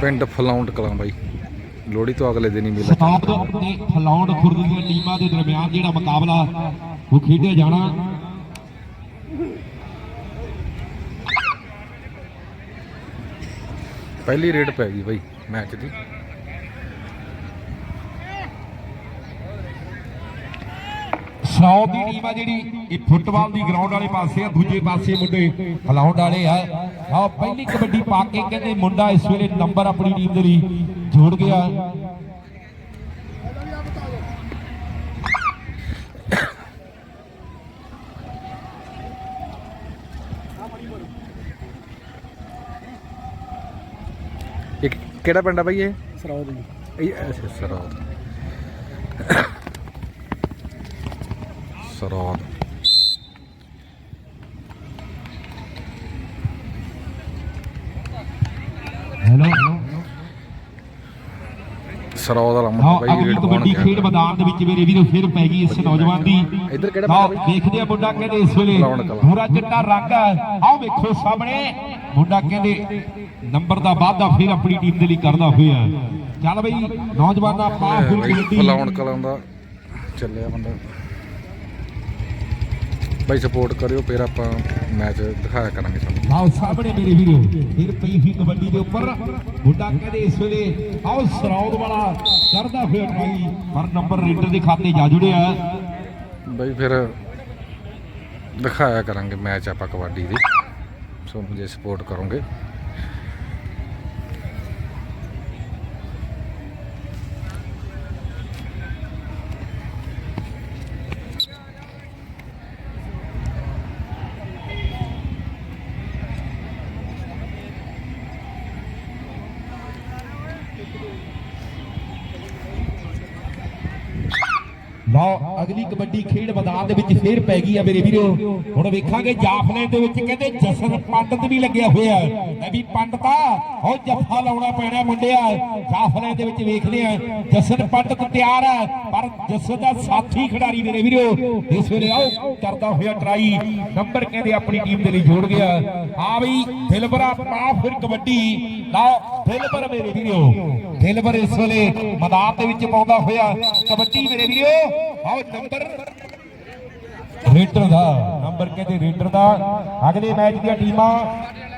ਪਿੰਡ ਫਲਾਉਂਡ ਕਲਾਂ ਬਾਈ। ਲੋਹੜੀ ਤੋਂ ਅਗਲੇ ਦਿਨ ਹੀ ਮੇਲਾ ਸਟਾਪ ਤੇ ਫਲੌਂਡ ਖੁਰਦ ਦੀਆਂ ਟੀਮਾਂ ਦੇ ਦਰਮਿਆਨ ਜਿਹੜਾ ਮੁਕਾਬਲਾ ਉਹ ਖੇਡਿਆ ਜਾਣਾ। ਪਹਿਲੀ ਰੇਡ ਪੈ ਗਈ ਬਾਈ ਮੈਚ ਦੀ। ਸੌ ਦੀ ਟੀਮ ਆ ਜਿਹੜੀ ਇਹ ਫੁੱਟਬਾਲ ਦੀ ਗਰਾਊਂਡ ਵਾਲੇ ਪਾਸੇ ਆ ਦੂਜੇ ਪਾਸੇ ਮੁੰਡੇ ਫਲਾਉਂਡ ਵਾਲੇ ਆ। ਆ ਪਹਿਲੀ ਕਬੱਡੀ ਪਾ ਕੇ ਕਹਿੰਦੇ ਮੁੰਡਾ ਇਸ ਵੇਲੇ ਨੰਬਰ ਆਪਣੀ ਟੀਮ ਦੇ ਲਈ ਜੋੜ ਗਿਆ। ਇੱਕ ਕਿਹੜਾ ਪਿੰਡ ਆ ਬਾਈ ਇਹ? ਸਰੌਦ ਜੀ। ਇਹ ਅੱਛਾ ਸਰੌਦ ਸਰੌਦ ਵਾਲਾ ਹਾਂ ਮੁੰਡਾ ਬਾਈ ਰੇਡ ਪਾਉਣ ਗਿਆ ਖੇਡ ਮੈਦਾਨ ਦੇ ਵਿੱਚ ਮੇਰੇ ਵੀਰੋ ਫਿਰ ਪੈ ਗਈ ਇਸ ਨੌਜਵਾਨ ਦੀ। ਇੱਧਰ ਕਿਹੜਾ ਬਾਈ? ਦੇਖਦੇ ਆ ਮੁੰਡਾ ਕਹਿੰਦੇ ਇਸ ਵੇਲੇ ਲਾਉਣ। ਪੂਰਾ ਚਿੱਟਾ ਰੰਗ ਆਓ ਵੇਖੋ ਸਾਹਮਣੇ ਮੁੰਡਾ ਕਹਿੰਦੇ ਨੰਬਰ ਦਾ ਵਾਅਦਾ ਫਿਰ ਆਪਣੀ ਟੀਮ ਦੇ ਲਈ ਕਰਦਾ ਹੋਇਆ। ਚੱਲ ਬਈ ਨੌਜਵਾਨਾਂ ਪਾ ਫਿਰ ਬਾਈ ਕਬੱਡੀ ਫਲਾਉਣ ਕਲਾਂ ਦਾ ਚੱਲਿਆ ਬੰਦਾ। ਬਾਈ ਸਪੋਰਟ ਕਰਿਓ ਫਿਰ ਆਪਾਂ ਮੈਚ ਦਿਖਾਇਆ ਕਰਾਂਗੇ ਤੁਹਾਨੂੰ। ਆਓ ਸਾਹਮਣੇ ਮੇਰੇ ਵੀਰੋ ਫਿਰ ਪਈ ਹੀ ਕਬੱਡੀ ਦੇ ਉੱਪਰ। ਮੁੰਡਾ ਕਹਿੰਦੇ ਇਸ ਵੇਲੇ ਆਓ ਸਰੌਦ ਵਾਲਾ ਕਰਦਾ ਹੋਇਆ ਟਰਾਈ ਪਰ ਨੰਬਰ ਰੇਡਰ ਦੇ ਖਾਤੇ ਜਾ ਜੁੜਿਆ। ਬਾਈ ਫਿਰ ਦਿਖਾਇਆ ਕਰਾਂਗੇ ਮੈਚ ਆਪਾਂ ਕਬੱਡੀ ਦੀ। ਸੋ ਮੁਝੇ ਸਪੋਰਟ ਕਰੋਗੇ। ਲਓ ਅਗਲੀ ਕਬੱਡੀ ਖੇਡ ਮੈਦਾਨ ਦੇ ਵਿੱਚ ਫੇਰ ਪੈ ਗਈ ਆ ਮੇਰੇ ਵੀਰੋ। ਹੁਣ ਵੇਖਾਂਗੇ ਜਾਫਲੇ ਦੇ ਵਿੱਚ ਕਹਿੰਦੇ ਜਸਨ ਪੰਡਤ ਵੀ ਲੱਗਿਆ ਹੋਇਆ ਐ ਵੀ ਪੰਡਤਾ ਉਹ ਜੱਫਾ ਲਾਉਣਾ ਪੈਣਾ ਮੁੰਡਿਆ। ਜਾਫਲੇ ਦੇ ਵਿੱਚ ਵੇਖਦੇ ਆ ਜਸਨ ਪੰਡਤ ਤਿਆਰ ਹੈ ਪਰ ਜਸਨ ਦਾ ਸਾਥੀ ਖਿਡਾਰੀ ਮੇਰੇ ਵੀਰੋ, ਇਸ ਵੇਲੇ ਆਓ, ਕਰਦਾ ਹੋਇਆ ਟਰਾਈ ਨੰਬਰ ਕਹਿੰਦੇ ਆਪਣੀ ਟੀਮ ਦੇ ਲਈ ਜੋੜ ਗਿਆ। ਆ ਬਈ, ਦਿਲਬਰਾ ਪਾ ਫਿਰ ਕਬੱਡੀ। ਲਓ ਦਿਲਬਰ ਮੇਰੇ ਵੀਰੋ। ਦਿਲਬਰ ਇਸ ਵੇਲੇ ਮੈਦਾਨ ਦੇ ਵਿੱਚ ਪਾਉਂਦਾ ਹੋਇਆ। ਕਬੱਡੀ ਮੇਰੇ ਵੀਰੋ ਆਓ ਨੰਬਰ। ਰੇਡਰ ਦਾ, ਨੰਬਰ ਕਹਿੰਦੇ ਰੇਡਰ ਦਾ। ਅਗਲੇ ਮੈਚ ਦੀਆਂ ਟੀਮਾਂ,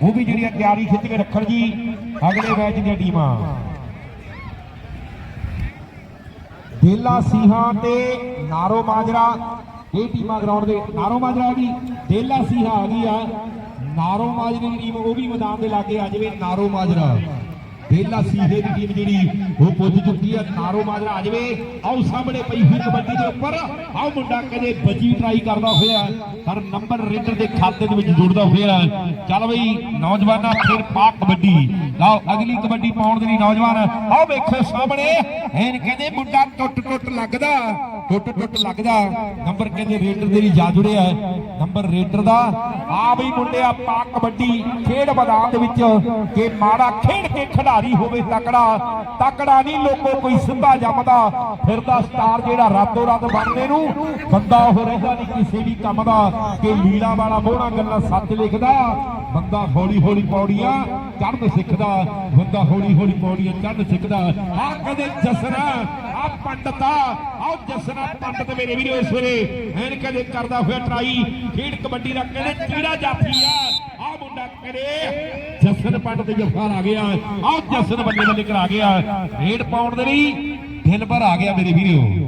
ਉਹ ਵੀ ਜਿਹੜੀਆਂ ਤਿਆਰੀ ਖਿੱਚ ਕੇ ਰੱਖਣ ਜੀ, ਅਗਲੇ ਮੈਚ ਦੀਆਂ ਟੀਮਾਂ। ਦੇਲਾ ਸਿੰਘਾਂ ਤੇ ਨਾਰੋ ਮਾਜਰਾ, ਇਹ ਟੀਮਾਂ ਗਰਾਊਂਡ ਦੇ ਨਾਰੋ ਮਾਜਰਾ ਵੀ ਦੇਲਾ ਸਿੰਘਾਂ ਆ ਗਈ ਆ। ਨਾਰੋ ਮਾਜਰੇ ਦੀ ਟੀਮ ਉਹ ਵੀ ਮੈਦਾਨ ਦੇ ਲਾਗੇ ਆ, ਜਾਵੇ ਨਾਰੋ ਮਾਜਰਾ। ਦੇਲਾ ਸੀਹੇ ਦੀ ਟੀਮ ਜਿਹੜੀ ਉਹ ਪੁੱਜ ਚੁੱਕੀ ਆ ਨਾਰੋ ਮਾਜਰਾ ਆ ਜਾਵੇ। ਆਓ ਸਾਹਮਣੇ ਪਈ ਹੋਈ ਕਬੱਡੀ ਦੇ ਉੱਪਰ। ਆਓ ਮੁੰਡਾ ਕਹਿੰਦੇ ਬਜੀ ਟਰਾਈ ਕਰਦਾ ਹੋਇਆ। ਪਰ ਨੰਬਰ ਰੇਡਰ ਦੇ ਖਾਤੇ ਦੇ ਵਿੱਚ ਜੁੜਦਾ ਹੋਇਆ। ਚੱਲ ਬਈ, ਨੌਜਵਾਨਾਂ ਫਿਰ ਪਾ ਕਬੱਡੀ। ਲਓ, ਅਗਲੀ ਕਬੱਡੀ ਪਾਉਣ ਦੇ ਲਈ ਨੌਜਵਾਨ। ਆਓ ਵੇਖੋ ਸਾਹਮਣੇ। ਐਨ ਕਹਿੰਦੇ ਮੁੰਡਾ ਟੁੱਟ ਟੁੱਟ ਲੱਗਦਾ। ਟੁੱਟ ਟੁੱਟ ਲੱਗਦਾ। ਨੰਬਰ ਕਹਿੰਦੇ ਰੇਡਰ ਦੇ ਲਈ ਜਾ ਜੁੜਿਆ। ਨੰਬਰ ਰੇਡਰ ਦਾ। ਆ ਬਈ ਮੁੰਡਿਆ ਪਾ ਕਬੱਡੀ ਖੇਡ ਮੈਦਾਨ ਦੇ ਵਿੱਚ। ਕਿ ਮਾੜਾ ਖੇਡ ਕੇ ਖਿਡਾਰੀ ਹੋਵੇ ਤਕੜਾ ਤਕੜਾ ਨਹੀਂ ਲੋਕੋ ਕੋਈ ਸਿੱਧਾ ਜੰਮਦਾ। ਫਿਰਦਾ ਸਟਾਰ ਜਿਹੜਾ ਰਾਤੋਂ ਰਾਤ ਬਣਨੇ ਨੂੰ, ਬੰਦਾ ਉਹ ਰਹਿੰਦਾ ਨਹੀਂ ਕਿਸੇ ਵੀ ਕੰਮ ਦਾ। ਕਿ ਲੀਲਾ ਵਾਲਾ ਮੋਹਣਾ ਗੱਲਾਂ ਸੱਚ ਲਿਖਦਾ। ਬੰਦਾ ਹੌਲੀ ਹੌਲੀ ਪੌੜੀਆਂ ਚੜ੍ਹਨ ਸਿੱਖਦਾ, ਬੰਦਾ ਹੌਲੀ ਹੌਲੀ ਪੌੜੀਆਂ ਚੜ੍ਹਨ ਸਿੱਖਦਾ। ਆ ਕਦੇ ਜਸਨਾ ਆ ਪੰਡਤਾ ਆ ਜਸਨਾ ਪੰਡਤ ਮੇਰੇ ਵੀਰੋ ਇਸ ਵੇਲੇ। ਐਨ ਕਦੇ ਕਰਦਾ ਹੋਇਆ ਟਰਾਈ, ਖੇਡ ਕਬੱਡੀ ਦਾ ਕਹਿੰਦੇ ਕੀੜਾ ਜਾਫੀ ਆ। ਆ ਮੁੰਡਾ ਕਰੇ ਜਸਨ ਪੰਡਤ ਜਫਾਰ ਆ ਗਿਆ। ਆ ਜਸਨ ਬੱਲੇ ਬੱਲੇ ਕਰਾ ਗਿਆ। ਰੇਡ ਪਾਉਣ ਦੇ ਲਈ ਦਿਲ ਭਰ ਆ ਗਿਆ ਮੇਰੇ ਵੀਰੋ।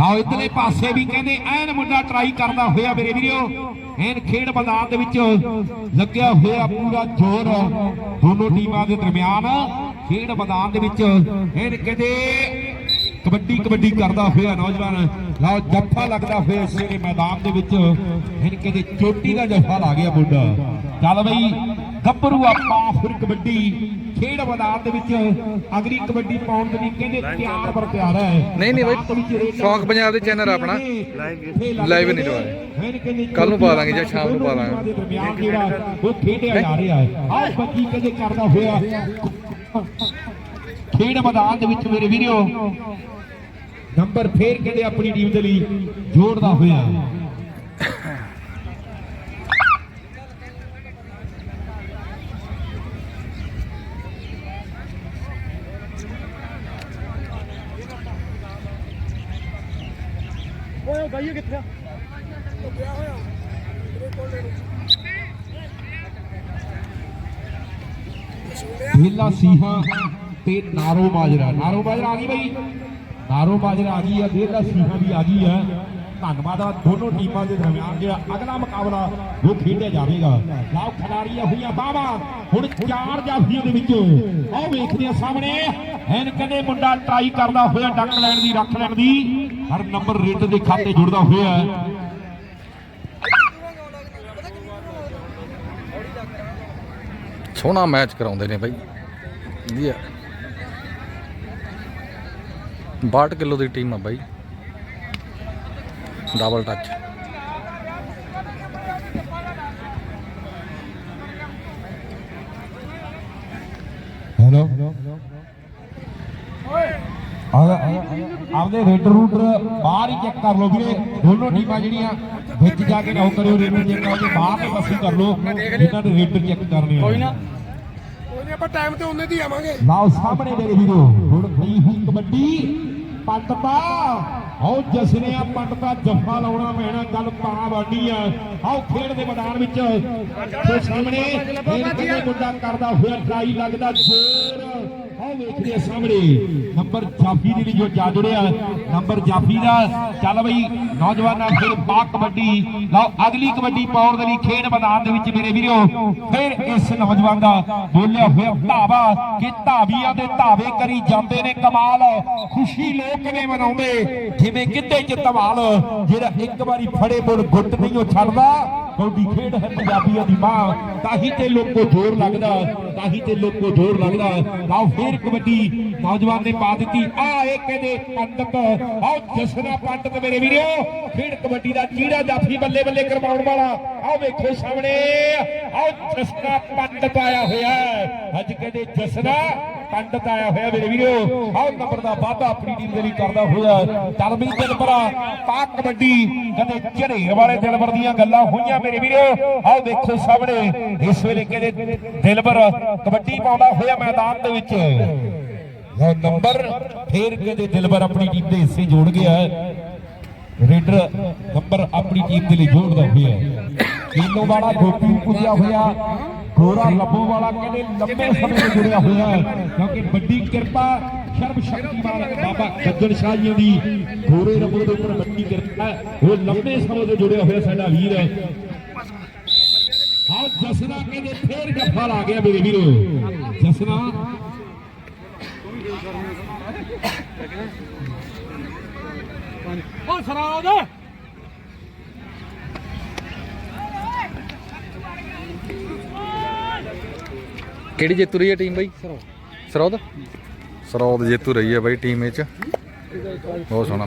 ਲਓ, ਇਧਰਲੇ ਪਾਸੇ ਵੀ ਕਹਿੰਦੇ ਐਨ ਮੁੰਡਾ ਟਰਾਈ ਕਰਦਾ ਹੋਇਆ ਮੇਰੇ ਵੀਰੋ। ਐਨ ਖੇਡ ਮੈਦਾਨ ਦੇ ਵਿੱਚ ਲੱਗਿਆ ਹੋਇਆ ਪੂਰਾ ਜ਼ੋਰ ਦੋਨੋਂ ਟੀਮਾਂ ਦੇ ਦਰਮਿਆਨ। ਖੇਡ ਮੈਦਾਨ ਦੇ ਵਿੱਚ ਐਨ ਕਹਿੰਦੇ ਕਬੱਡੀ ਕਬੱਡੀ ਕਰਦਾ ਹੋਇਆ ਨੌਜਵਾਨ। ਲਓ ਜੱਫਾ ਲੱਗਦਾ ਹੋਇਆ ਇਸ ਵੇਲੇ ਮੈਦਾਨ ਦੇ ਵਿੱਚ। ਐਨ ਕਹਿੰਦੇ ਚੋਟੀ ਦਾ ਜੱਫਾ ਲਾ ਗਿਆ ਮੁੰਡਾ। ਚੱਲ ਬਈ, ਗੱਭਰੂ ਆਪਾਂ ਫਿਰ ਕਬੱਡੀ ਖੇਡ ਮੈਦਾਨ ਦੇ ਵਿੱਚ ਅਗਲੀ ਕਬੱਡੀ ਪਾਉਣ ਦੇ ਲਈ ਕਹਿੰਦੇ ਤਿਆਰ ਪਰ ਤਿਆਰ ਹੈ। ਨਹੀਂ, ਨਹੀਂ ਬਾਈ, ਸ਼ੌਕ ਪੰਜਾਬ ਦੇ ਚੈਨਲ ਆਪਣਾ। Live ਨਹੀਂ ਲਵਾਇਆ। ਕੱਲ੍ਹ ਨੂੰ ਪਾ ਦਾਂਗੇ ਜਾਂ ਸ਼ਾਮ ਨੂੰ ਪਾ ਦਾਂਗੇ। ਦਰਮਿਆਨ ਜਿਹੜਾ ਉਹ ਖੇਡਿਆ ਜਾ ਰਿਹਾ ਹੈ। ਆਹ ਬੱਚੀ ਕਹਿੰਦੇ ਕਰਦਾ ਹੋਇਆ। ਖੇਡ ਮੈਦਾਨ ਦੇ ਵਿੱਚ ਮੇਰੇ ਵੀਰੋ ਨੰਬਰ ਫੇਰ ਕਹਿੰਦੇ ਆਪਣੀ ਟੀਮ ਦੇ ਲਈ ਜੋੜਦਾ ਹੋਇਆ। ਓਏ ਕਿੱਥੇ ਆ? ਢੀਲਾ ਸੀਹਾ ਤੇ ਨਾਰੋ ਮਾਜਰਾ ਨਾਰੋ ਮਾਜਰਾ ਆ ਗਈ ਬਈ। ਨਾਰੋ ਮਾਜਰਾ ਆ ਗਈ ਆ ਢੀਲਾ ਸੀਹਾ ਵੀ ਆ ਗਈ ਆ। ਧੰਨਵਾਦ ਆ ਦੋਨੋਂ ਟੀਮਾਂ ਦੇ ਦਰਮਿਆਨ ਜਿਹੜਾ ਅਗਲਾ ਮੁਕਾਬਲਾ ਉਹ ਖੇਡਿਆ ਜਾਵੇਗਾ। ਲਾਓ ਖਿਡਾਰੀਆਂ ਹੋਈਆਂ ਬਾਵਾ ਹੁਣ ਚਾਰ ਜਾਫੀਆਂ ਦੇ ਵਿੱਚ। ਆਓ ਵੇਖਦੇ ਆ ਸਾਹਮਣੇ। ਐਨ ਕਦੇ ਮੁੰਡਾ ਟਰਾਈ ਕਰਦਾ ਹੋਇਆ ਡੱਕ ਲੈਣ ਦੀ ਰੱਖ ਲੈਣ ਦੀ। ਹਰ ਨੰਬਰ ਰੇਡ ਦੇ ਖਾਤੇ ਜੁੜਦਾ ਹੋਇਆ ਸੋਹਣਾ ਮੈਚ ਕਰਾਉਂਦੇ ਨੇ ਬਾਈ। ਵਧੀਆ। 62 ਕਿਲੋ ਦੀ ਟੀਮ ਆ ਬਾਈ। ਡਬਲ ਟੱਚ ਹੈਲੋ ਆਪਦੇ ਰੇਡਰ ਰੂਟਰ ਬਾਹਰ ਹੀ ਚੈੱਕ ਕਰ ਲਓ ਵੀਰੇ। ਦੋਨੋਂ ਟੀਮਾਂ ਜਿਹੜੀਆਂ ਵਿੱਚ ਜਾ ਕੇ ਨਾ ਕਰਿਓ ਰੇਡਰ ਚੈੱਕ ਕਰੋ ਜੇ ਬਾਹਰ ਦੇ ਪਾਸੇ ਕਰ ਲਓ ਇਹਨਾਂ ਦੇ ਰੇਡਰ ਚੈੱਕ ਕਰਨੇ ਆ। ਕੋਈ ਨਾ। ਉਹਨੇ ਆਪਾਂ ਟਾਈਮ ਤੇ ਉਹਨੇ ਦੀ ਆਵਾਂਗੇ। ਲਾਓ ਸਾਹਮਣੇ ਮੇਰੇ ਵੀਰੋ ਹੁਣ ਗਈ ਹੋਈ ਕਬੱਡੀ। ਪੰਡਤਾ ਆਓ ਜਸਨੇ ਆ ਪੰਡਤਾ ਜੱਫਾ ਲਾਉਣਾ ਪੈਣਾ ਗੱਲ ਤਾਂ ਬਾਡੀ ਆ। ਆਓ ਖੇਡ ਦੇ ਮੈਦਾਨ ਵਿੱਚ ਤੇ ਸਾਹਮਣੇ ਮੁੰਡਾ ਕਰਦਾ ਹੋਇਆ ਟਰਾਈ ਲੱਗਦਾ ਜ਼ੋਰ। ਆਓ ਵੇਖਦੇ ਸਾਹਮਣੇ ਨੰਬਰ ਜਾਫੀ ਦੇ ਲਈ ਜੋ ਜਾ ਜੁੜਿਆ, ਨੰਬਰ ਜਾਫੀ ਦਾ ਚੱਲ ਬਈ, ਨੌਜਵਾਨਾਂ ਫਿਰ ਪਾ ਕਬੱਡੀ, ਲਓ ਅਗਲੀ ਕਬੱਡੀ ਪਾਉਣ ਦੇ ਲਈ ਖੇਡ ਮੈਦਾਨ ਦੇ ਵਿੱਚ ਮੇਰੇ ਵੀਰੋ, ਫਿਰ ਇਸ ਨੌਜਵਾਨ ਦਾ ਬੋਲਿਆ ਹੋਇਆ ਧਾਵਾ ਕਿ ਧਾਵੀਆਂ ਦੇ ਧਾਵੇ ਕਰੀ ਜਾਂਦੇ ਨੇ ਕਮਾਲ, ਖੁਸ਼ੀ ਲੋਕ ਨੇ ਮਨਾਉਂਦੇ, ਜਿਵੇਂ ਕਿੱਡੇ ਚ ਧਮਾਲ, ਜਿਹੜਾ ਇੱਕ ਵਾਰੀ ਫੜੇ ਮੁੜ ਗੁੱਟ ਨਹੀਂ ਉਹ ਛੱਡਦਾ। ਕੌਡੀ ਖੇਡ ਹੈ ਪੰਜਾਬੀਆਂ ਦੀ ਮਾਂ। ਤਾਹੀ ਤੇ ਲੋਕੋ ਜ਼ੋਰ ਲੱਗਦਾ ਤਾਹੀ ਤੇ ਲੋਕੋ ਜ਼ੋਰ ਲੱਗਦਾ। ਆਓ ਫੇਰ ਕਬੱਡੀ ਨੌਜਵਾਨ ਨੇ ਪਾ ਦਿੱਤੀ। ਆ ਇਹ ਕਹਿੰਦੇ ਪੰਡਤ। ਆਓ ਜਸਨਾ ਪੰਡਤ ਮੇਰੇ ਵੀਰੋ ਖੇਡ ਕਬੱਡੀ ਦਾ ਚੀੜਾ ਜਾਫੀ ਬੱਲੇ ਬੱਲੇ ਕਰਵਾਉਣ ਵਾਲਾ। ਆਓ ਵੇਖੋ ਸਾਹਮਣੇ। ਆਓ ਜਸਨਾ ਪੰਡਤ ਆਇਆ ਹੋਇਆ ਅੱਜ ਕਹਿੰਦੇ ਜਸਨਾ ਪੰਡਤ ਆਇਆ ਹੋਇਆ ਮੇਰੇ ਵੀਰੋ। ਆਓ ਨੰਬਰ ਦਾ ਵਾਅਦਾ ਆਪਣੀ ਟੀਮ ਦੇ ਲਈ ਕਰਦਾ ਹੋਇਆ। ਚੱਲ ਦਿਲਬਰਾ ਪਾ ਕਬੱਡੀ, ਕਦੇ ਝੜੇਰ ਵਾਲੇ ਦਿਲਬਰ ਦੀਆਂ ਗੱਲਾਂ ਹੋਈਆਂ ਮੇਰੇ ਵੀਰੋ। ਆਓ ਵੇਖੋ ਸਾਹਮਣੇ, ਇਸ ਵੇਲੇ ਕਹਿੰਦੇ ਦਿਲਬਰ ਕਬੱਡੀ ਪਾਉਂਦਾ ਹੋਇਆ ਮੈਦਾਨ ਦੇ ਵਿੱਚ। ਲਓ ਨੰਬਰ ਫੇਰ ਕਹਿੰਦੇ ਦਿਲਬਰ ਆਪਣੀ ਟੀਮ ਦੇ ਹਿੱਸੇ ਜੋੜ ਗਿਆ। ਰੇਡਰ ਨੰਬਰ ਆਪਣੀ ਟੀਮ ਦੇ ਲਈ ਜੋੜਦਾ ਹੋਇਆ। ਹੈ ਵਾਲਾ ਗੋਪੀ ਪੁੱਜਿਆ ਹੋਇਆ। ਗੋਰਾ ਲੱਭੋ ਵਾਲਾ ਕਹਿੰਦੇ ਲੰਬੇ ਸਮੇਂ ਤੋਂ ਜੁੜਿਆ ਹੋਇਆ ਹੈ। ਕਿਉਂਕਿ ਵੱਡੀ ਕਿਰਪਾ ਸਰਬ ਸ਼ਕਤੀਮਾਨ ਬਾਬਾ ਗੱਜਣ ਸ਼ਾਹ ਜੀ ਦੀ ਗੋਰੇ ਰੱਬੋ ਦੇ ਉੱਪਰ ਵੱਡੀ ਕਿਰਪਾ ਹੈ। ਉਹ ਲੰਬੇ ਸਮੇਂ ਤੋਂ ਜੁੜਿਆ ਹੋਇਆ ਸਾਡਾ ਵੀਰ ਹੈ। ਜਸਨਾ ਕਹਿੰਦੇ ਫੇਰ ਜੱਫਾ ਲਾ ਗਿਆ ਮੇਰੇ ਵੀਰੋ। ਜਸਨਾ। ਓ ਸਰਾਦ! ਕਿਹੜੀ ਜੇਤੂ ਰਹੀ ਹੈ ਟੀਮ ਬਾਈ? ਸਰੋਦ ਸਰੋਦ ਜੇਤੂ ਰਹੀ ਹੈ ਬਾਈ ਟੀਮ ਵਿੱਚ। ਬਹੁਤ ਸੋਹਣਾ।